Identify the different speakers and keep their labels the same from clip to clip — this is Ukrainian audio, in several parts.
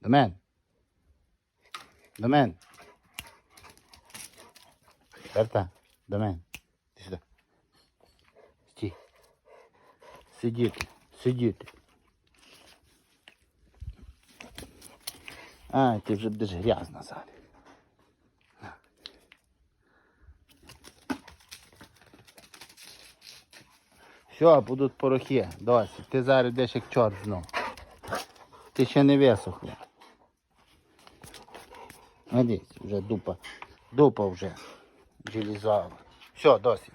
Speaker 1: До мене. До мене. Берта, до мене. Ти сюди. Стій. Сидіти. Сидіти. А, ти вже будеш грязна зараз. Все, будуть порохи. Досі. Ти зараз йдеш як чорт знов. Ти ще не висохла. Надіюсь, вже дупа. Дупа вже. Желізова. Все, досі.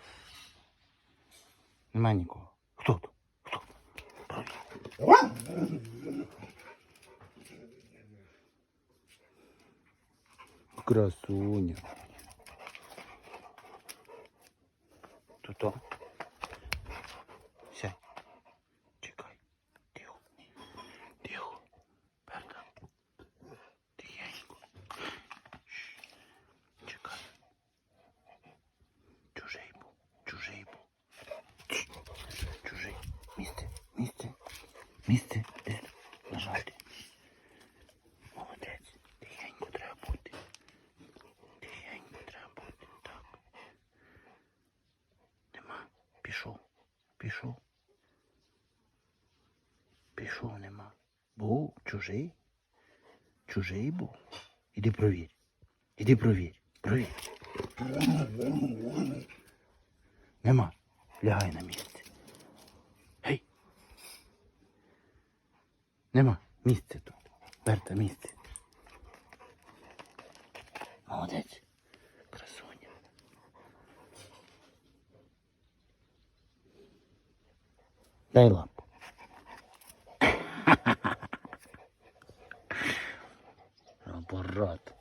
Speaker 1: Нема нікого. Хто тут? Хто? Красуня. Тут то. Сядь. Чекай. Тихо. Тихо. Берта. Тихенько. Шш. Чекай. Чужий був. Чужий був. Чш. Чужий. Місце. Місце. Місце. Де? Лежати. Молодець. Тихенько треба бути. Тихенько треба бути. Так. Нема. Пішов. Пішов. Пішов нема. Був чужий. Чужий був. Іди провір. Іди провір. Провір. Нема. Лягай на місце. Нема. Місце тут. Берта місце. Молодець. Красуня. Дай лапу. Оборот.